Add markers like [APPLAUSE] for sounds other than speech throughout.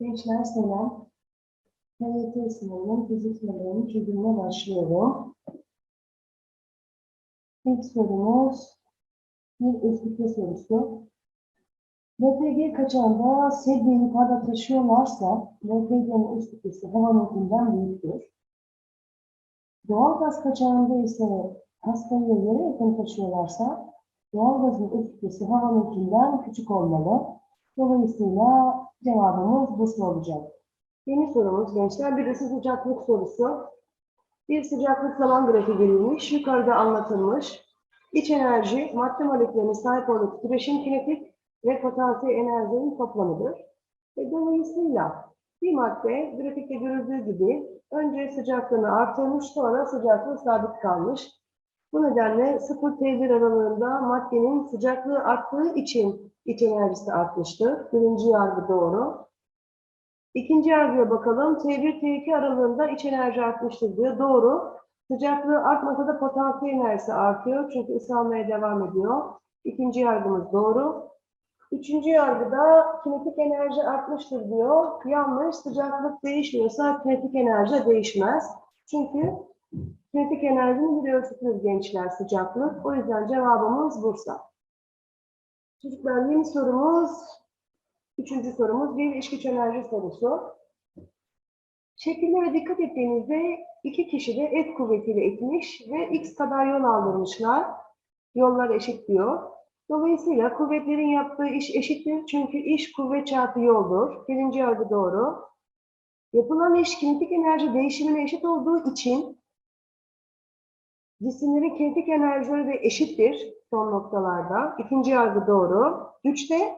Gençler selam. TYT sınavının fizik sınavının çözümüne başlıyorum. İlk sorumuz bir ısıtma sorusu. LPG kaçağında sedye yukarıda taşıyorlarsa LPG'nin üst kütlesi havanınkinden büyüktür. Doğalgaz kaçağında ise hastayı yere yakın taşıyorlarsa doğalgazın üst kütlesi havanınkinden küçük olmalı. Dolayısıyla cevabımız Bursa olacak. Yeni sorumuz gençler bir ısı sıcaklık sorusu. Bir sıcaklık zaman grafiği verilmiş, yukarıda anlatılmış. İç enerji, madde moleküllerine sahip olduğu titreşim kinetik ve potansiyel enerjinin toplamıdır. Ve dolayısıyla bir madde grafikte görüldüğü gibi önce sıcaklığını artırmış, sonra sıcaklığı sabit kalmış. Bu nedenle 0 T1 aralığında maddenin sıcaklığı arttığı için iç enerjisi artmıştır. Birinci yargı doğru. İkinci yargıya bakalım. T1 T2 aralığında iç enerji artmıştır diyor. Doğru. Sıcaklığı artmasa da potansiyel enerjisi artıyor. Çünkü ısınmaya devam ediyor. İkinci yargımız doğru. Üçüncü yargıda kinetik enerji artmıştır diyor. Yanlış. Sıcaklık değişmiyorsa kinetik enerji de değişmez. Çünkü kinetik enerjinin bir ölçütüdür gençler sıcaklık. O yüzden cevabımız Bursa. Çocuklar yeni sorumuz, üçüncü sorumuz bir iş güç enerji sorusu. Şekillere dikkat ettiğinizde iki kişi de F kuvvetiyle itmiş ve X kadar yol aldırmışlar. Yollar eşit diyor. Dolayısıyla kuvvetlerin yaptığı iş eşittir. Çünkü iş kuvvet çarpı yoldur. Birinci yargı doğru. Yapılan iş kinetik enerji değişimine eşit olduğu için cisimlerin kinetik enerjileri de eşittir son noktalarda. İkinci yargı doğru. Üçte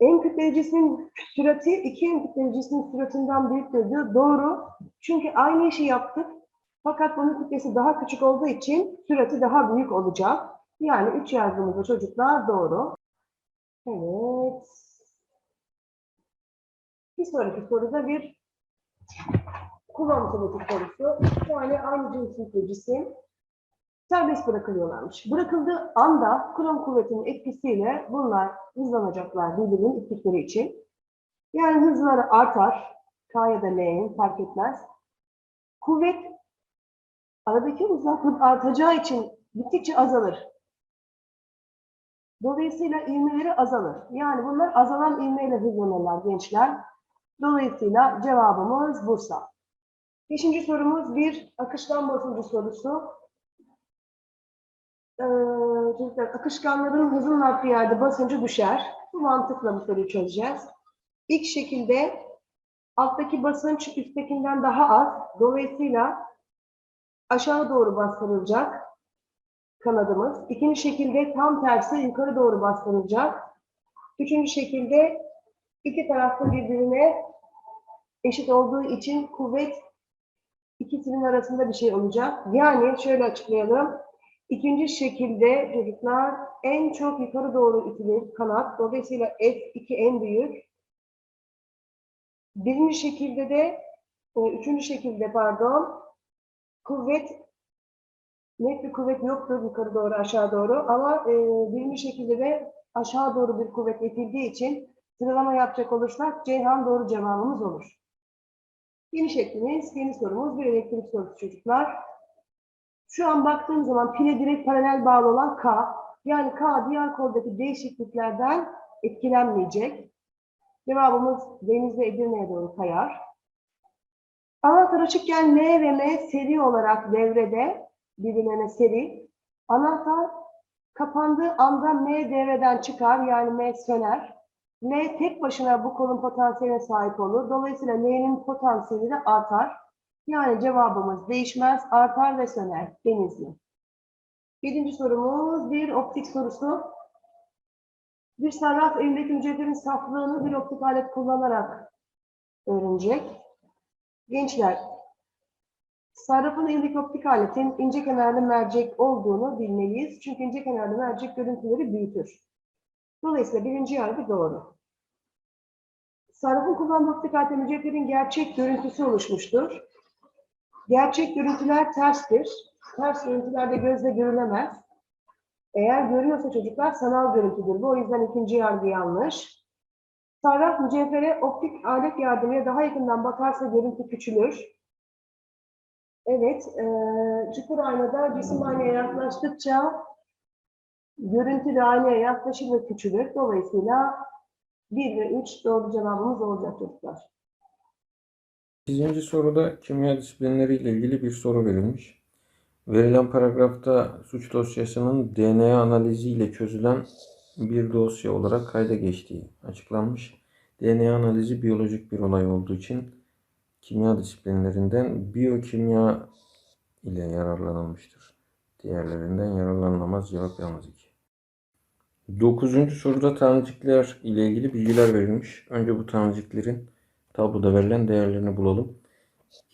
en kütleli cismin sürati iki en kütleli cismin süratinden büyüktür diyor. Doğru. Çünkü aynı işi yaptık. Fakat bunun kütlesi daha küçük olduğu için sürati daha büyük olacak. Yani üç yargımızda çocuklar doğru. Evet. Bir sonraki soruda bir kullanım kinetik sorusu. Yani aynı cinsiyetli cisim serbest bırakılıyorlarmış. Bırakıldığı anda Coulomb kuvvetinin etkisiyle bunlar hızlanacaklar birbirinin ittikleri için. Yani hızları artar. K ya da L'nin fark etmez. Kuvvet aradaki uzaklık artacağı için gittikçe azalır. Dolayısıyla ivmeleri azalır. Yani bunlar azalan ivmeyle hızlanırlar gençler. Dolayısıyla cevabımız Bursa. Beşinci sorumuz bir akışkan basıncı sorusu. Ee, akışkanların hızının arttığı yerde basıncı düşer. Bu mantıkla bu soruyu çözeceğiz. İlk şekilde alttaki basınç üsttekinden daha az. Dolayısıyla aşağı doğru bastırılacak kanadımız. İkinci şekilde tam tersi yukarı doğru bastırılacak. Üçüncü şekilde iki tarafta birbirine eşit olduğu için kuvvet ikisinin arasında bir şey olacak. Yani şöyle açıklayalım. İkinci şekilde çocuklar en çok yukarı doğru itilir kanat. Dolayısıyla F2 en büyük. Birinci şekilde de, e, üçüncü şekilde pardon, kuvvet, net bir kuvvet yoktur yukarı doğru aşağı doğru. Ama e, birinci şekilde de aşağı doğru bir kuvvet itildiği için sıralama yapacak olursak Ceyhan doğru cevabımız olur. Yeni şeklimiz, yeni sorumuz bir elektrik sorusu çocuklar. Şu an baktığım zaman pile direkt paralel bağlı olan K. Yani K diğer koldaki değişikliklerden etkilenmeyecek. Cevabımız Denizli Edirne'ye doğru kayar. Anahtar açıkken L ve M seri olarak devrede, birbirlerine seri. Anahtar kapandığı anda M devreden çıkar, yani M söner. L tek başına bu kolun potansiyeline sahip olur. Dolayısıyla L'nin potansiyeli de artar. Yani cevabımız değişmez, artar ve söner. Denizli. Birinci sorumuz bir optik sorusu. Bir sarraf elindeki hücrelerin saflığını bir optik alet kullanarak öğrenecek. Gençler, sarrafın elindeki optik aletin ince kenarlı mercek olduğunu bilmeliyiz. Çünkü ince kenarlı mercek görüntüleri büyütür. Dolayısıyla birinci yargı doğru. Sarrafın kullandığı optik aletin hücrelerin gerçek görüntüsü oluşmuştur. Gerçek görüntüler terstir. Ters görüntüler de gözle görülemez. Eğer görüyorsa çocuklar sanal görüntüdür. Bu o yüzden ikinci yargı yanlış. Sarraf mücevhere optik alet yardımıyla daha yakından bakarsa görüntü küçülür. Evet, eee çukur aynada cisim aynaya yaklaştıkça görüntü de aynaya yaklaşır ve küçülür. Dolayısıyla 1 ve 3 doğru cevabımız olacak çocuklar. 8. soruda kimya disiplinleri ile ilgili bir soru verilmiş. Verilen paragrafta suç dosyasının DNA analizi ile çözülen bir dosya olarak kayda geçtiği açıklanmış. DNA analizi biyolojik bir olay olduğu için kimya disiplinlerinden biyokimya ile yararlanılmıştır. Diğerlerinden yararlanılamaz cevap yalnız iki. 9. soruda tanecikler ile ilgili bilgiler verilmiş. Önce bu taneciklerin tabloda verilen değerlerini bulalım.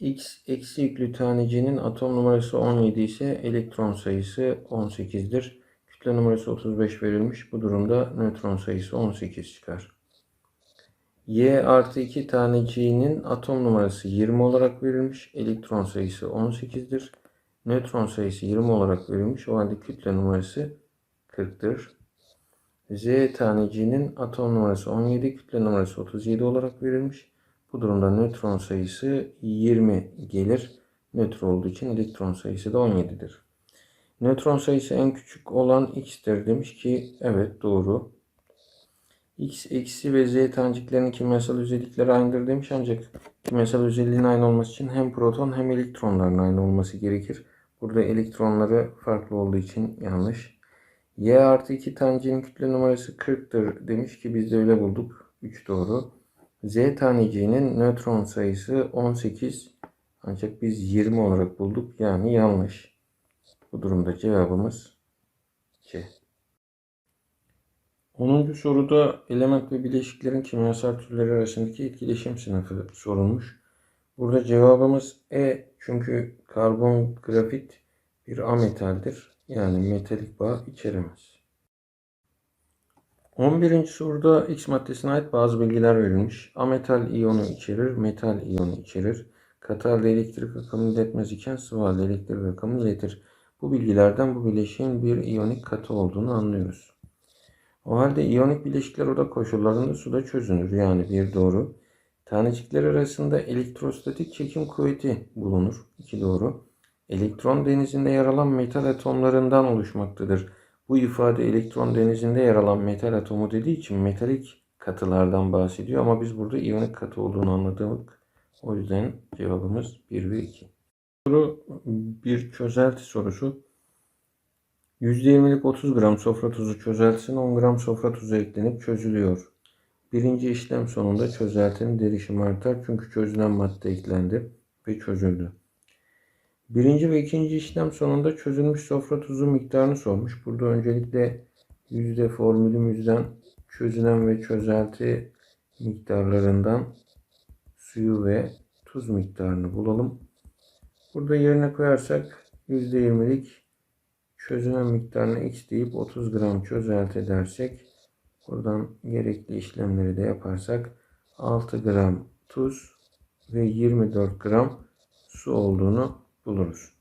X eksi yüklü tanecinin atom numarası 17 ise elektron sayısı 18'dir. Kütle numarası 35 verilmiş. Bu durumda nötron sayısı 18 çıkar. Y artı 2 taneciğinin atom numarası 20 olarak verilmiş. Elektron sayısı 18'dir. Nötron sayısı 20 olarak verilmiş. O halde kütle numarası 40'tır. Z taneciğinin atom numarası 17, kütle numarası 37 olarak verilmiş. Bu durumda nötron sayısı 20 gelir. Nötr olduğu için elektron sayısı da 17'dir. Nötron sayısı en küçük olan x'tir demiş ki evet doğru. X eksi ve Z taneciklerinin kimyasal özellikleri aynıdır demiş ancak kimyasal özelliğin aynı olması için hem proton hem elektronların aynı olması gerekir. Burada elektronları farklı olduğu için yanlış. Y artı 2 tanecinin kütle numarası 40'tır demiş ki biz de öyle bulduk. 3 doğru. Z taneciğinin nötron sayısı 18 ancak biz 20 olarak bulduk. Yani yanlış. Bu durumda cevabımız C. 10. soruda element ve bileşiklerin kimyasal türleri arasındaki etkileşim sınıfı sorulmuş. Burada cevabımız E çünkü karbon grafit bir ametaldir. Yani metalik bağ içeremez. 11. soruda X maddesine ait bazı bilgiler verilmiş. Ametal iyonu içerir, metal iyonu içerir. Katı halde elektrik akımını iletmez iken sıvı elektrik akımını iletir. Bu bilgilerden bu bileşiğin bir iyonik katı olduğunu anlıyoruz. O halde iyonik bileşikler oda koşullarında suda çözünür. Yani bir doğru. Tanecikler arasında elektrostatik çekim kuvveti bulunur. İki doğru. Elektron denizinde yer alan metal atomlarından oluşmaktadır. Bu ifade elektron denizinde yer alan metal atomu dediği için metalik katılardan bahsediyor ama biz burada iyonik katı olduğunu anladık. O yüzden cevabımız 1 ve 2. Soru bir çözelti sorusu. %20'lik 30 gram sofra tuzu çözeltisine 10 gram sofra tuzu eklenip çözülüyor. Birinci işlem sonunda çözeltinin derişimi artar çünkü çözülen madde eklendi ve çözüldü. Birinci ve ikinci işlem sonunda çözülmüş sofra tuzu miktarını sormuş. Burada öncelikle yüzde formülümüzden çözünen ve çözelti miktarlarından suyu ve tuz miktarını bulalım. Burada yerine koyarsak %20'lik çözünen miktarını x deyip 30 gram çözelti edersek buradan gerekli işlemleri de yaparsak 6 gram tuz ve 24 gram su olduğunu buluruz.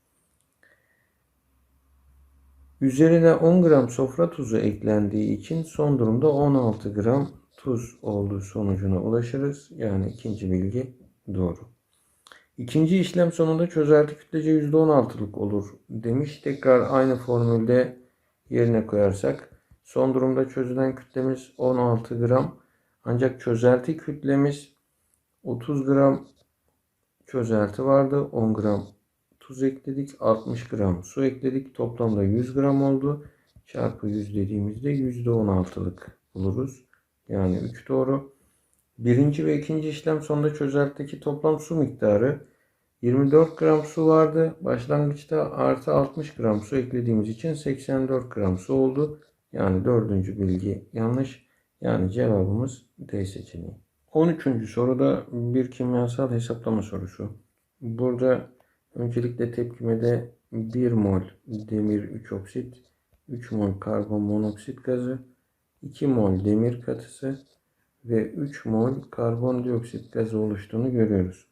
Üzerine 10 gram sofra tuzu eklendiği için son durumda 16 gram tuz olduğu sonucuna ulaşırız. Yani ikinci bilgi doğru. İkinci işlem sonunda çözelti kütlece %16'lık olur demiş. Tekrar aynı formülde yerine koyarsak son durumda çözülen kütlemiz 16 gram. Ancak çözelti kütlemiz 30 gram çözelti vardı. 10 gram tuz ekledik. 60 gram su ekledik. Toplamda 100 gram oldu. Çarpı 100 dediğimizde %16'lık buluruz. Yani 3 doğru. Birinci ve ikinci işlem sonunda çözeltideki toplam su miktarı 24 gram su vardı. Başlangıçta artı 60 gram su eklediğimiz için 84 gram su oldu. Yani dördüncü bilgi yanlış. Yani cevabımız D seçeneği. 13. soruda bir kimyasal hesaplama sorusu. Burada öncelikle tepkimede 1 mol demir 3 oksit, 3 mol karbon monoksit gazı, 2 mol demir katısı ve 3 mol karbondioksit gazı oluştuğunu görüyoruz.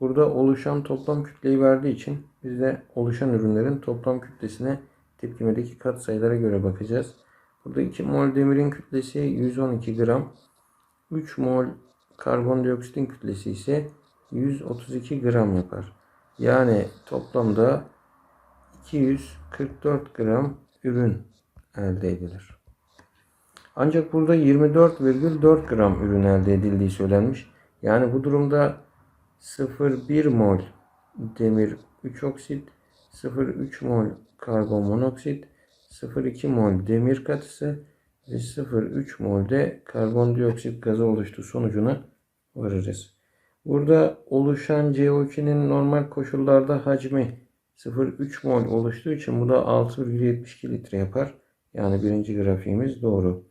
Burada oluşan toplam kütleyi verdiği için biz de oluşan ürünlerin toplam kütlesine tepkimedeki katsayılara göre bakacağız. Burada 2 mol demirin kütlesi 112 gram. 3 mol karbondioksitin kütlesi ise 132 gram yapar. Yani toplamda 244 gram ürün elde edilir. Ancak burada 24,4 gram ürün elde edildiği söylenmiş. Yani bu durumda 0,1 mol demir 3 oksit, 0,3 mol karbon monoksit, 0,2 mol demir katısı ve 0,3 mol de karbondioksit gazı oluştuğu sonucuna varırız. Burada oluşan CO2'nin normal koşullarda hacmi 0,3 mol oluştuğu için bu da 6,72 litre yapar. Yani birinci grafiğimiz doğru.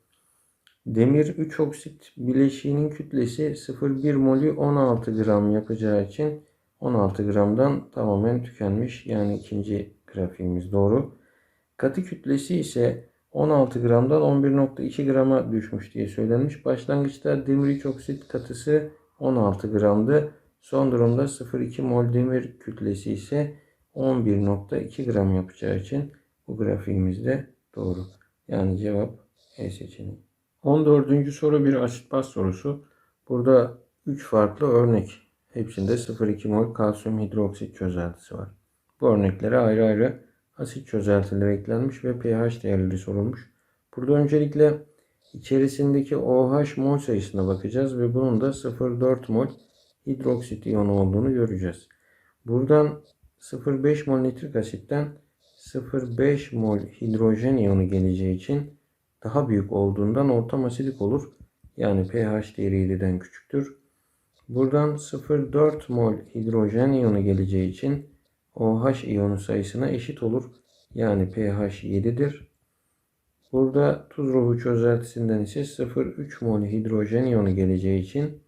Demir 3 oksit bileşiğinin kütlesi 0,1 molü 16 gram yapacağı için 16 gramdan tamamen tükenmiş. Yani ikinci grafiğimiz doğru. Katı kütlesi ise 16 gramdan 11.2 grama düşmüş diye söylenmiş. Başlangıçta demir 3 oksit katısı 16 gramdı. Son durumda 0,2 mol demir kütlesi ise 11.2 gram yapacağı için bu grafiğimiz de doğru. Yani cevap E seçeneği. 14. soru bir asit baz sorusu. Burada 3 farklı örnek. Hepsinde 0,2 mol kalsiyum hidroksit çözeltisi var. Bu örneklere ayrı ayrı asit çözeltileri eklenmiş ve pH değerleri sorulmuş. Burada öncelikle içerisindeki OH mol sayısına bakacağız ve bunun da 0,4 mol hidroksit iyonu olduğunu göreceğiz. Buradan 0,5 mol nitrik asitten 0,5 mol hidrojen iyonu geleceği için daha büyük olduğundan ortam asidik olur. Yani pH değeri 7'den küçüktür. Buradan 0,4 mol hidrojen iyonu geleceği için OH iyonu sayısına eşit olur. Yani pH 7'dir. Burada tuz ruhu çözeltisinden ise 0,3 mol hidrojen iyonu geleceği için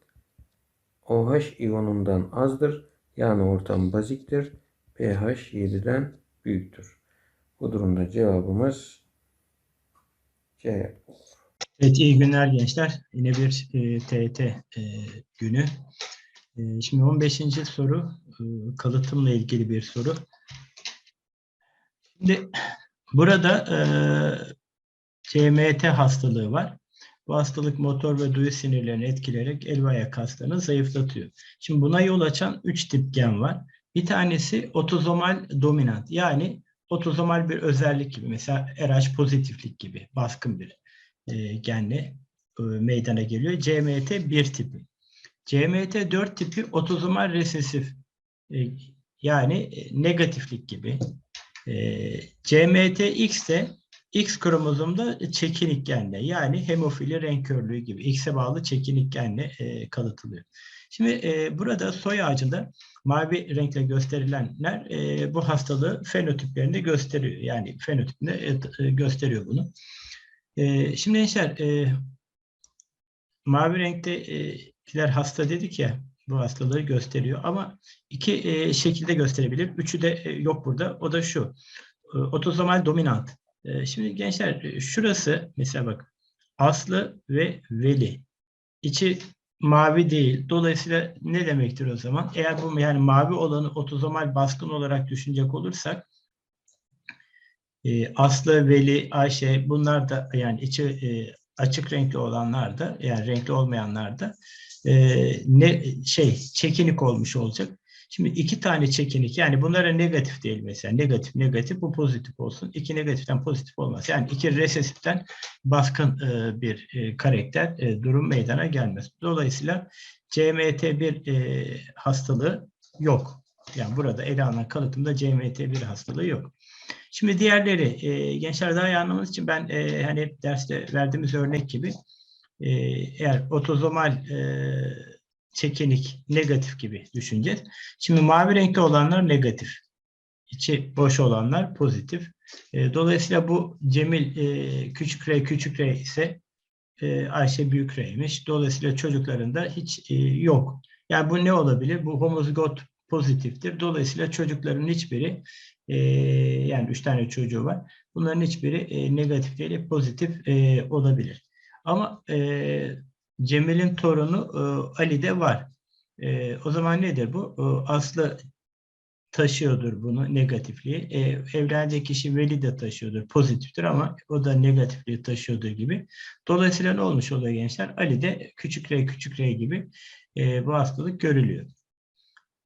OH iyonundan azdır. Yani ortam baziktir. pH 7'den büyüktür. Bu durumda cevabımız C. Evet, iyi günler gençler. Yine bir e, TET e, günü. E, şimdi 15. soru, e, kalıtımla ilgili bir soru. Şimdi burada e, CMT hastalığı var. Bu hastalık motor ve duyu sinirlerini etkileyerek el ve ayak kaslarını zayıflatıyor. Şimdi buna yol açan 3 tip gen var. Bir tanesi otozomal dominant yani otozomal bir özellik gibi mesela RH pozitiflik gibi baskın bir e, genle e, meydana geliyor. CMT 1 tipi. CMT 4 tipi otozomal resesif e, yani e, negatiflik gibi. E, CMT X de X kromozomda çekinik genle yani hemofili renk körlüğü gibi X'e bağlı çekinik genle e, kalıtılıyor. Şimdi e, burada soy ağacında mavi renkle gösterilenler e, bu hastalığı fenotiplerinde gösteriyor. Yani fenotipinde e, gösteriyor bunu. E, şimdi gençler e, mavi renktekiler hasta dedik ya bu hastalığı gösteriyor ama iki e, şekilde gösterebilir. Üçü de e, yok burada. O da şu. E, otozomal dominant. E, şimdi gençler şurası mesela bak Aslı ve Veli. İçi mavi değil. Dolayısıyla ne demektir o zaman? Eğer bu yani mavi olanı otozomal baskın olarak düşünecek olursak e, Aslı, Veli, Ayşe bunlar da yani içi e, açık renkli olanlar da yani renkli olmayanlar da e, ne şey çekinik olmuş olacak. Şimdi iki tane çekinik yani bunlara negatif değil mesela negatif negatif bu pozitif olsun. İki negatiften pozitif olmaz. Yani iki resesiften baskın e, bir e, karakter e, durum meydana gelmez. Dolayısıyla CMT1 e, hastalığı yok. Yani burada ele alınan kalıtımda CMT1 hastalığı yok. Şimdi diğerleri e, gençler daha iyi anlamanız için ben e, hani derste verdiğimiz örnek gibi e, eğer otozomal e, çekinik negatif gibi düşüneceğiz. Şimdi mavi renkli olanlar negatif. İçi boş olanlar pozitif. E, dolayısıyla bu Cemil e, küçük R küçük R ise e, Ayşe büyük R'ymiş. Dolayısıyla çocuklarında hiç e, yok. Yani bu ne olabilir? Bu homozigot pozitiftir. Dolayısıyla çocukların hiçbiri e, yani üç tane çocuğu var. Bunların hiçbiri e, negatif değil, pozitif e, olabilir. Ama e, Cemil'in torunu e, Ali de var. E, o zaman nedir bu? E, Aslı taşıyordur bunu negatifliği. E, evlendiği kişi veli de taşıyordur pozitiftir ama o da negatifliği taşıyordur gibi. Dolayısıyla ne olmuş oluyor gençler? Ali de küçük r küçük r gibi bu hastalık görülüyor.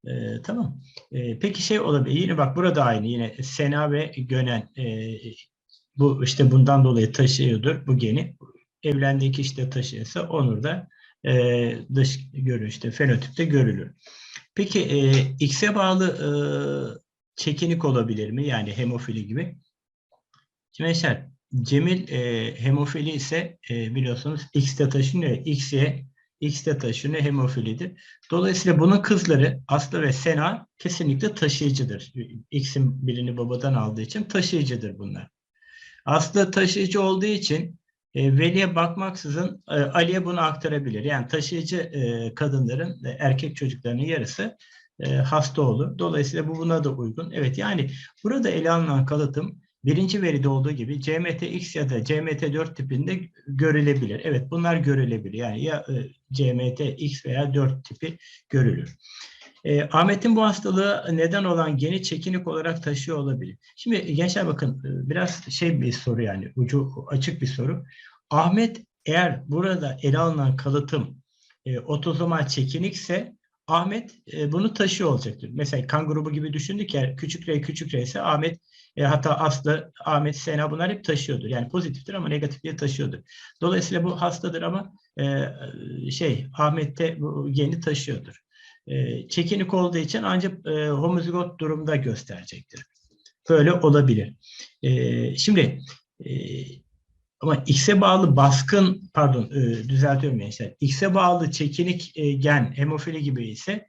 E, tamam. E, peki şey olabilir. Yine bak burada aynı. Yine Sena ve Gönen e, bu işte bundan dolayı taşıyordur bu geni. Evlendiği kişi de taşıyorsa Onur da e, dış görünüşte fenotipte görülür. Peki e, X'e bağlı e, çekinik olabilir mi? Yani hemofili gibi. Şimdi Cemil e, hemofili ise e, biliyorsunuz X'te taşınıyor. X'ye X'te taşınıyor hemofilidir. Dolayısıyla bunun kızları Aslı ve Sena kesinlikle taşıyıcıdır. X'in birini babadan aldığı için taşıyıcıdır bunlar. Aslı taşıyıcı olduğu için e, veliye bakmaksızın e, Ali'ye bunu aktarabilir. Yani taşıyıcı e, kadınların e, erkek çocuklarının yarısı e, hasta olur. Dolayısıyla bu buna da uygun. Evet yani burada ele alınan kalıtım birinci veride olduğu gibi CMT-X ya da CMT4 tipinde görülebilir. Evet bunlar görülebilir. Yani ya e, CMT-X veya 4 tipi görülür. E, Ahmet'in bu hastalığı neden olan geni çekinik olarak taşıyor olabilir. Şimdi gençler bakın e, biraz şey bir soru yani ucu açık bir soru. Ahmet eğer burada ele alınan kalıtım e, otozomal çekinikse Ahmet e, bunu taşıyor olacaktır. Mesela kan grubu gibi düşündük ya küçük R küçük R ise Ahmet e, hatta Aslı, Ahmet, Sena bunlar hep taşıyordur. Yani pozitiftir ama negatifliği taşıyordur. Dolayısıyla bu hastadır ama e, şey Ahmet'te bu geni taşıyordur. E, çekinik olduğu için ancak e, homozigot durumda gösterecektir. Böyle olabilir. E, şimdi e, ama X'e bağlı baskın, pardon e, düzeltiyorum gençler. X'e bağlı çekinik e, gen, hemofili gibi ise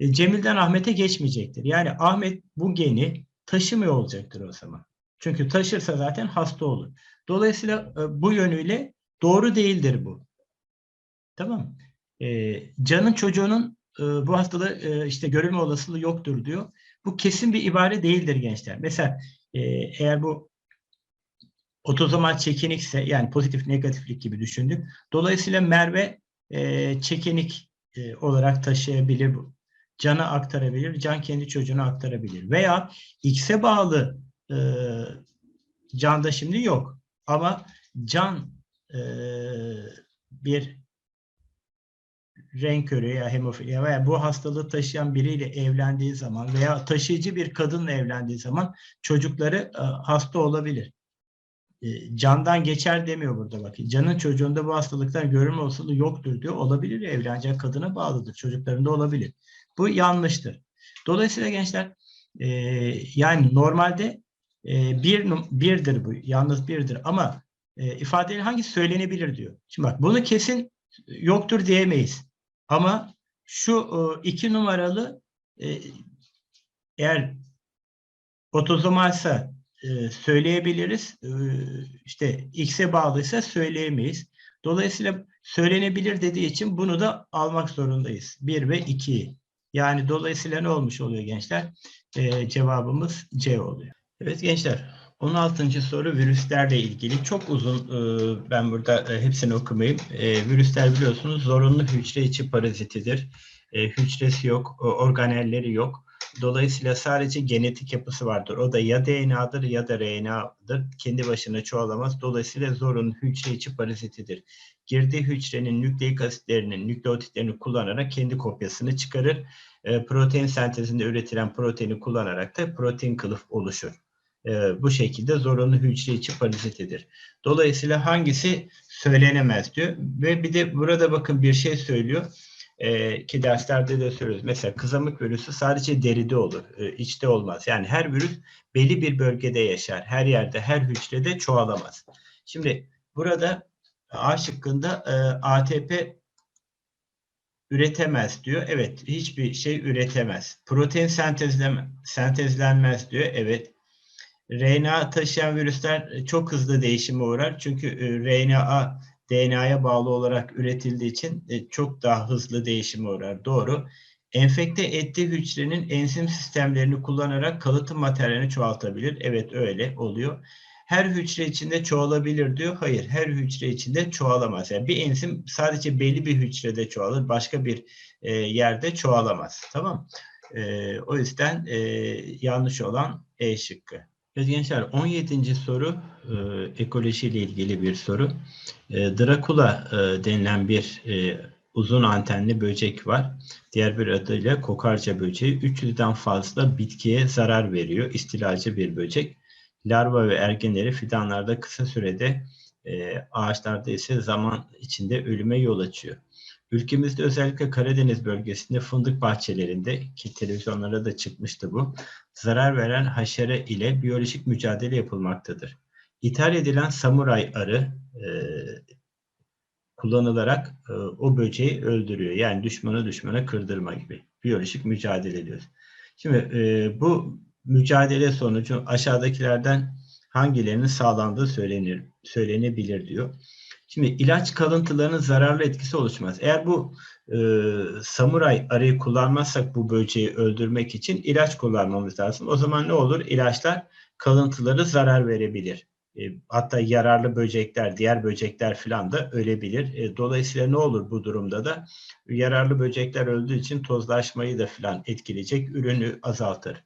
e, Cemil'den Ahmet'e geçmeyecektir. Yani Ahmet bu geni taşımıyor olacaktır o zaman. Çünkü taşırsa zaten hasta olur. Dolayısıyla e, bu yönüyle doğru değildir bu. Tamam e, Can'ın çocuğunun e, bu hastalığı e, işte görülme olasılığı yoktur diyor. Bu kesin bir ibare değildir gençler. Mesela e, eğer bu otozomal çekinikse yani pozitif negatiflik gibi düşündük. Dolayısıyla Merve çekinik e, olarak taşıyabilir bu. Can'a aktarabilir, Can kendi çocuğuna aktarabilir. Veya X'e bağlı e, Can'da şimdi yok. Ama Can e, bir renk körü ya hemofili veya bu hastalığı taşıyan biriyle evlendiği zaman veya taşıyıcı bir kadınla evlendiği zaman çocukları e, hasta olabilir. E, candan geçer demiyor burada bakın. Canın çocuğunda bu hastalıktan görülme olasılığı yoktur diyor. Olabilir evlenecek kadına bağlıdır. Çocuklarında olabilir. Bu yanlıştır. Dolayısıyla gençler e, yani normalde bir birdir bu. Yalnız birdir ama e, ifadenin hangisi söylenebilir diyor. Şimdi bak bunu kesin yoktur diyemeyiz. Ama şu e, iki numaralı e, eğer otozomalsa e, söyleyebiliriz. İşte X'e bağlıysa söyleyemeyiz. Dolayısıyla söylenebilir dediği için bunu da almak zorundayız. 1 ve 2'yi. Yani dolayısıyla ne olmuş oluyor gençler? E, cevabımız C oluyor. Evet gençler 16. soru virüslerle ilgili. Çok uzun e, ben burada e, hepsini okumayayım. E, virüsler biliyorsunuz zorunlu hücre içi parazitidir. Hücresi yok, organelleri yok. Dolayısıyla sadece genetik yapısı vardır. O da ya DNA'dır ya da RNA'dır. Kendi başına çoğalamaz. Dolayısıyla zorunlu hücre içi parazitidir. Girdiği hücrenin nükleik asitlerinin, nükleotitlerini kullanarak kendi kopyasını çıkarır. Protein sentezinde üretilen proteini kullanarak da protein kılıf oluşur. E, bu şekilde zorunlu hücre içi parazitidir. Dolayısıyla hangisi söylenemez diyor. Ve bir de burada bakın bir şey söylüyor. E, ki derslerde de söylüyoruz. Mesela kızamık virüsü sadece deride olur. E, içte olmaz. Yani her virüs belli bir bölgede yaşar. Her yerde, her hücrede çoğalamaz. Şimdi burada A şıkkında e, ATP üretemez diyor. Evet, hiçbir şey üretemez. Protein sentezlenmez diyor. Evet. RNA taşıyan virüsler e, çok hızlı değişime uğrar. Çünkü e, RNA DNA'ya bağlı olarak üretildiği için e, çok daha hızlı değişime uğrar. Doğru. Enfekte ettiği hücrenin enzim sistemlerini kullanarak kalıtım materyalini çoğaltabilir. Evet öyle oluyor. Her hücre içinde çoğalabilir diyor. Hayır, her hücre içinde çoğalamaz. Yani bir enzim sadece belli bir hücrede çoğalır, başka bir yerde çoğalamaz. Tamam. E, o yüzden e, yanlış olan E şıkkı. Evet gençler 17. soru e, ekolojiyle ilgili bir soru. E, Dracula e, denilen bir e, uzun antenli böcek var. Diğer bir adıyla kokarca böceği 300'den fazla bitkiye zarar veriyor. İstilacı bir böcek. Larva ve ergenleri fidanlarda kısa sürede e, ağaçlarda ise zaman içinde ölüme yol açıyor. Ülkemizde özellikle Karadeniz bölgesinde fındık bahçelerinde ki televizyonlara da çıkmıştı bu zarar veren haşere ile biyolojik mücadele yapılmaktadır. İthal edilen samuray arı e, kullanılarak e, o böceği öldürüyor. Yani düşmanı düşmana kırdırma gibi. Biyolojik mücadele ediyoruz. Şimdi e, bu mücadele sonucu aşağıdakilerden hangilerinin sağlandığı söylenir, söylenebilir diyor. Şimdi ilaç kalıntılarının zararlı etkisi oluşmaz. Eğer bu e, samuray arıyı kullanmazsak bu böceği öldürmek için ilaç kullanmamız lazım. O zaman ne olur? İlaçlar kalıntıları zarar verebilir. E, hatta yararlı böcekler, diğer böcekler falan da ölebilir. E, dolayısıyla ne olur bu durumda da? Yararlı böcekler öldüğü için tozlaşmayı da falan etkileyecek, ürünü azaltır.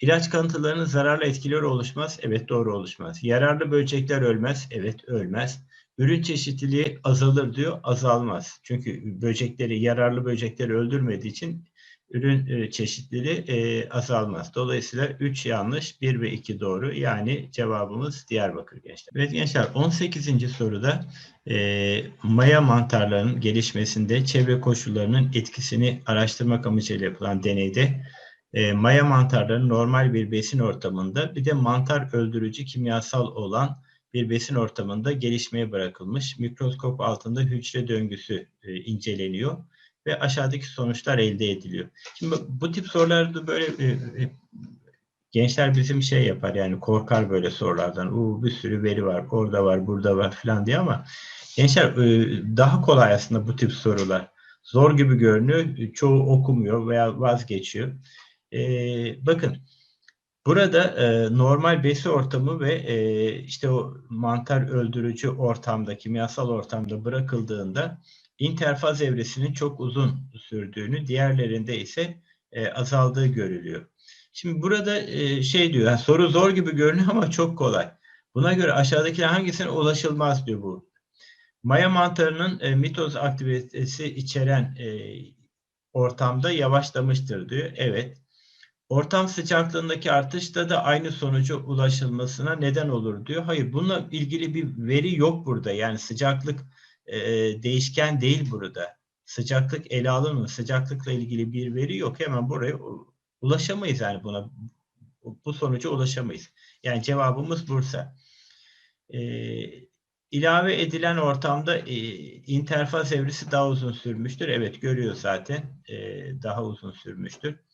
İlaç kalıntılarının zararlı etkileri oluşmaz. Evet doğru oluşmaz. Yararlı böcekler ölmez. Evet ölmez. Ürün çeşitliliği azalır diyor, azalmaz. Çünkü böcekleri, yararlı böcekleri öldürmediği için ürün e, çeşitliliği e, azalmaz. Dolayısıyla 3 yanlış, 1 ve 2 doğru. Yani cevabımız Diyarbakır gençler. Evet gençler 18. soruda e, maya mantarlarının gelişmesinde çevre koşullarının etkisini araştırmak amacıyla yapılan deneyde maya mantarlarının normal bir besin ortamında bir de mantar öldürücü kimyasal olan bir besin ortamında gelişmeye bırakılmış. Mikroskop altında hücre döngüsü e, inceleniyor ve aşağıdaki sonuçlar elde ediliyor. Şimdi bu, tip sorularda böyle e, e, gençler bizim şey yapar yani korkar böyle sorulardan. Uu, bir sürü veri var, orada var, burada var falan diye ama gençler daha kolay aslında bu tip sorular. Zor gibi görünüyor. Çoğu okumuyor veya vazgeçiyor. E, bakın Burada e, normal besi ortamı ve e, işte o mantar öldürücü ortamda, kimyasal ortamda bırakıldığında interfaz evresinin çok uzun sürdüğünü, diğerlerinde ise e, azaldığı görülüyor. Şimdi burada e, şey diyor, yani soru zor gibi görünüyor ama çok kolay. Buna göre aşağıdakiler hangisine ulaşılmaz diyor bu. Maya mantarının e, mitoz aktivitesi içeren e, ortamda yavaşlamıştır diyor. Evet. Ortam sıcaklığındaki artışta da aynı sonuca ulaşılmasına neden olur diyor. Hayır bununla ilgili bir veri yok burada. Yani sıcaklık e, değişken değil burada. Sıcaklık ele alınmıyor. Sıcaklıkla ilgili bir veri yok. Hemen buraya ulaşamayız yani buna. Bu sonuca ulaşamayız. Yani cevabımız Bursa. E, ilave edilen ortamda e, interfaz evresi daha uzun sürmüştür. Evet görüyor zaten. E, daha uzun sürmüştür.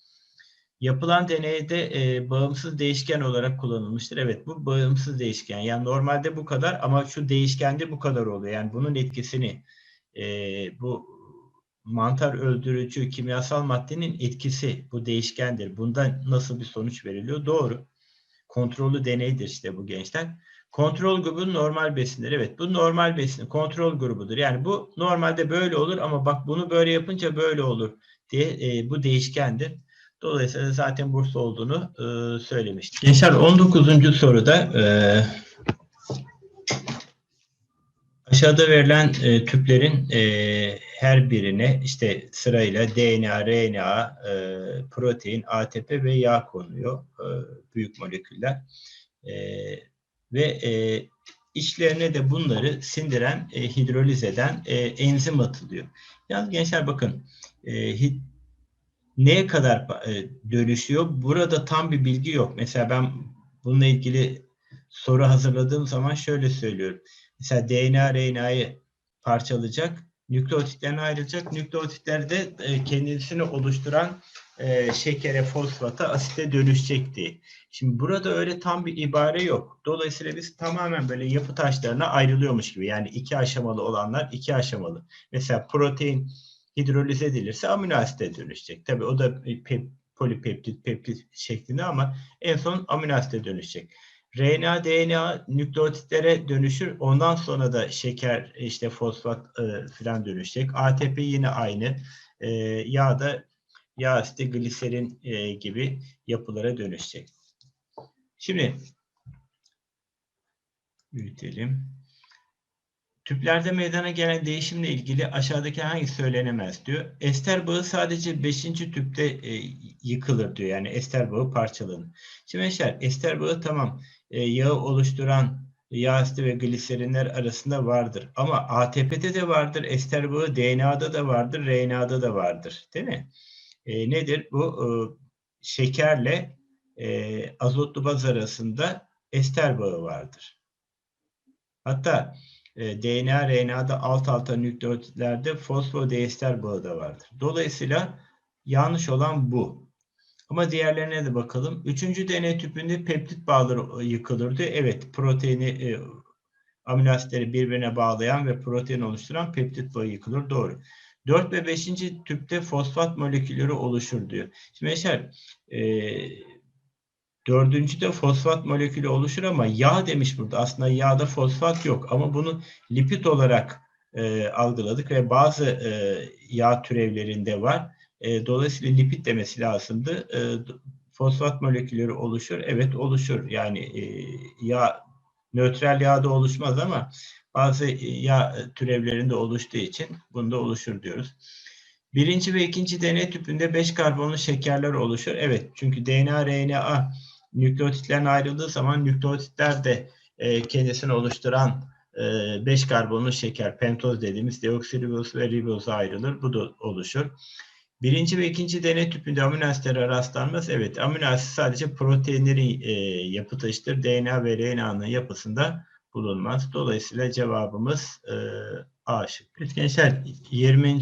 Yapılan deneyde e, bağımsız değişken olarak kullanılmıştır. Evet bu bağımsız değişken. Yani normalde bu kadar ama şu değişkende bu kadar oluyor. Yani bunun etkisini e, bu mantar öldürücü kimyasal maddenin etkisi bu değişkendir. Bundan nasıl bir sonuç veriliyor? Doğru. Kontrollü deneydir işte bu gençler. Kontrol grubu normal besindir. Evet bu normal besin. Kontrol grubudur. Yani bu normalde böyle olur ama bak bunu böyle yapınca böyle olur diye e, bu değişkendir. Dolayısıyla zaten Bursa olduğunu e, söylemiştik. Gençler 19. soruda e, aşağıda verilen e, tüplerin e, her birine işte sırayla DNA, RNA, e, protein, ATP ve yağ konuyor. E, büyük moleküller. E, ve e, içlerine de bunları sindiren, e, hidroliz eden e, enzim atılıyor. Yalnız gençler bakın e, neye kadar e, dönüşüyor? Burada tam bir bilgi yok. Mesela ben bununla ilgili soru hazırladığım zaman şöyle söylüyorum. Mesela DNA RNA'yı parçalayacak, nükleotitlerine ayrılacak. Nükleotitler de e, kendisini oluşturan e, şekere, fosfata, asite dönüşecekti. Şimdi burada öyle tam bir ibare yok. Dolayısıyla biz tamamen böyle yapı taşlarına ayrılıyormuş gibi. Yani iki aşamalı olanlar iki aşamalı. Mesela protein hidroliz edilirse amino asite dönüşecek. Tabii o da pep, polipeptit, peptit şeklinde ama en son amino asite dönüşecek. RNA, DNA nükleotitlere dönüşür. Ondan sonra da şeker, işte fosfat e, falan dönüşecek. ATP yine aynı. E, yağ da yağ asidi, gliserin e, gibi yapılara dönüşecek. Şimdi büyütelim. Tüplerde meydana gelen değişimle ilgili aşağıdaki hangi söylenemez diyor. Ester bağı sadece 5. tüpte e, yıkılır diyor. Yani ester bağı parçalanır. Şimdi gençler ester bağı tamam e, yağı oluşturan yağ asidi ve gliserinler arasında vardır. Ama ATP'de de vardır, ester bağı DNA'da da vardır, RNA'da da vardır. Değil mi? E, nedir? Bu e, şekerle e, azotlu baz arasında ester bağı vardır. Hatta e, DNA, RNA'da alt alta nükleotitlerde fosfodiester bağı da vardır. Dolayısıyla yanlış olan bu. Ama diğerlerine de bakalım. Üçüncü deney tüpünde peptit bağları yıkılırdı. Evet, proteini, e, amino asitleri birbirine bağlayan ve protein oluşturan peptit bağı yıkılır. Doğru. 4 ve 5. tüpte fosfat molekülleri oluşur diyor. Şimdi Yaşar, e, dördüncüde fosfat molekülü oluşur ama yağ demiş burada. Aslında yağda fosfat yok ama bunu lipid olarak e, algıladık ve bazı e, yağ türevlerinde var. E, dolayısıyla lipid demesi lazımdı. E, fosfat molekülleri oluşur. Evet oluşur. Yani e, yağ nötral yağda oluşmaz ama bazı yağ türevlerinde oluştuğu için bunda oluşur diyoruz. Birinci ve ikinci deney tüpünde 5 karbonlu şekerler oluşur. Evet çünkü DNA, RNA nükleotitlerin ayrıldığı zaman nükleotitler de e, kendisini oluşturan 5 karbonlu şeker, pentoz dediğimiz deoksiriboz ve riboza ayrılır. Bu da oluşur. Birinci ve ikinci deney tüpünde amino asitlere rastlanmaz. Evet, amino asit sadece proteinlerin e, yapı taşıdır. DNA ve RNA'nın yapısında bulunmaz. Dolayısıyla cevabımız e, A şıkkı. Gençler 20.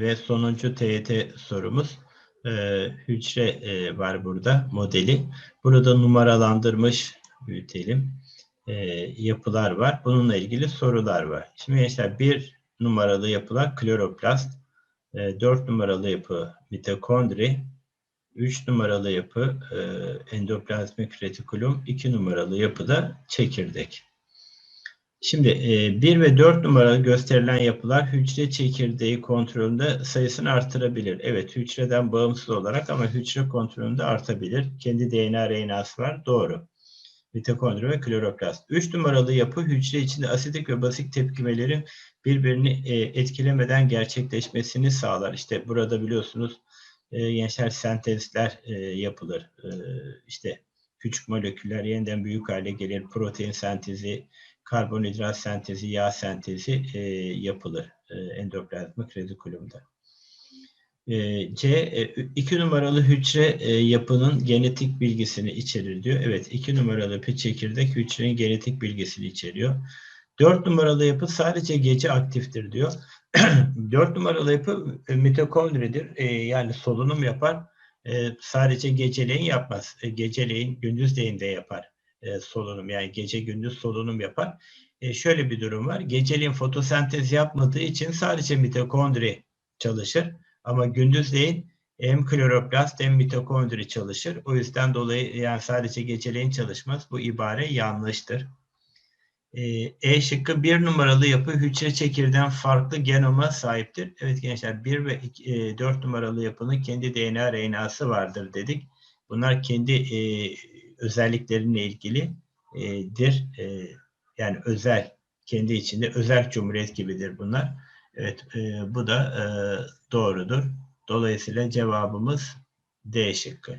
ve sonuncu TYT sorumuz. E, hücre e, var burada modeli. Burada numaralandırmış büyütelim. E, yapılar var. Bununla ilgili sorular var. Şimdi gençler bir numaralı yapılar kloroplast. 4 numaralı yapı mitokondri, 3 numaralı yapı e, endoplazmik retikulum, 2 numaralı yapı da çekirdek. Şimdi 1 ve 4 numaralı gösterilen yapılar hücre çekirdeği kontrolünde sayısını artırabilir. Evet hücreden bağımsız olarak ama hücre kontrolünde artabilir. Kendi DNA RNA'sı var. Doğru. Mitokondri ve kloroplast. 3 numaralı yapı hücre içinde asidik ve basit tepkimelerin birbirini e, etkilemeden gerçekleşmesini sağlar. İşte burada biliyorsunuz e, gençler sentezler e, yapılır. E, işte küçük moleküller yeniden büyük hale gelir. Protein sentezi, karbonhidrat sentezi, yağ sentezi e, yapılır e, endoplazmik retikulumda. E, C, e, iki numaralı hücre e, yapının genetik bilgisini içerir diyor. Evet, iki numaralı çekirdek hücrenin genetik bilgisini içeriyor. 4 numaralı yapı sadece gece aktiftir diyor. [CLEARS THROAT] 4 numaralı yapı e, mitokondridir. Yani solunum yapar. Sadece geceleyin yapmaz. Geceleyin, gündüzleyin de yapar e, solunum. Yani gece gündüz solunum yapar. E, şöyle bir durum var. Geceleyin fotosentez yapmadığı için sadece mitokondri çalışır. Ama gündüzleyin hem kloroplast hem mitokondri çalışır. O yüzden dolayı yani sadece geceleyin çalışmaz. Bu ibare yanlıştır. E şıkkı bir numaralı yapı hücre çekirden farklı genoma sahiptir. Evet gençler 1 ve 2, 4 numaralı yapının kendi DNA RNA'sı vardır dedik. Bunlar kendi e, özellikleriyle ilgilidir. E, yani özel, kendi içinde özel cumhuriyet gibidir bunlar. Evet e, bu da e, doğrudur. Dolayısıyla cevabımız D şıkkı.